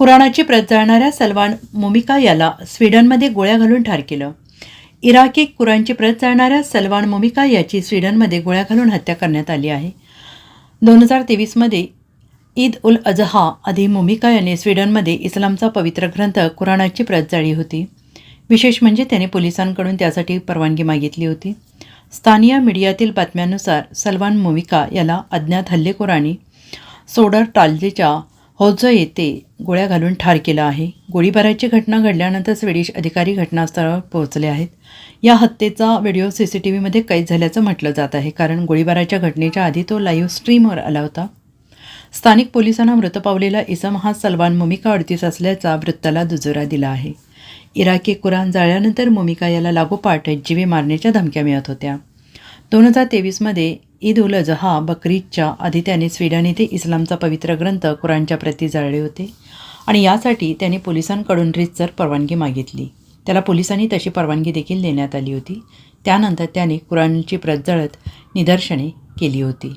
कुराणाची प्रत जाळणाऱ्या सलमान मोमिका याला स्वीडनमध्ये गोळ्या घालून ठार केलं. इराकी कुराणची प्रत जाळणाऱ्या सलमान मोमिका याची स्वीडनमध्ये गोळ्या घालून हत्या करण्यात आली आहे. दोन हजार तेवीसमध्ये ईद उल अजहा आधी मोमिका याने स्वीडनमध्ये इस्लामचा पवित्र ग्रंथ कुराणाची प्रत जाळली होती. विशेष म्हणजे त्याने पोलिसांकडून त्यासाठी परवानगी मागितली होती. स्थानीय मीडियातील बातम्यांनुसार सलमान मोमिका याला अज्ञात हल्लेखोरांनी सोडर टालजेच्या होज्ज येथे गोळ्या घालून ठार केला आहे. गोळीबाराची घटना घडल्यानंतर स्वीडिश अधिकारी घटनास्थळावर पोहोचले आहेत. या हत्येचा व्हिडिओ सी सी टी व्हीमध्ये कैद झाल्याचं म्हटलं जात आहे. कारण गोळीबाराच्या घटनेच्या आधी तो लाईव्ह स्ट्रीमवर आला होता. स्थानिक पोलिसांना मृत पावलेला इसम हा सलमान मोमिका अडतीस असल्याचा वृत्ताला दुजोरा दिला आहे. इराकी कुराण जाळल्यानंतर मोमिका याला लागोपाठ जीवे मारण्याच्या धमक्या मिळत होत्या. दोन हजार तेवीसमध्ये ईद उल अजहा बकरीदच्या आधी त्याने स्वीडन येथे इस्लामचा पवित्र ग्रंथ कुराणच्या प्रती जाळले होते आणि यासाठी त्याने पोलिसांकडून रितसर परवानगी मागितली. त्याला पोलिसांनी तशी परवानगी देखील देण्यात आली होती. त्यानंतर त्याने कुराणची प्रत जळत निदर्शने केली होती.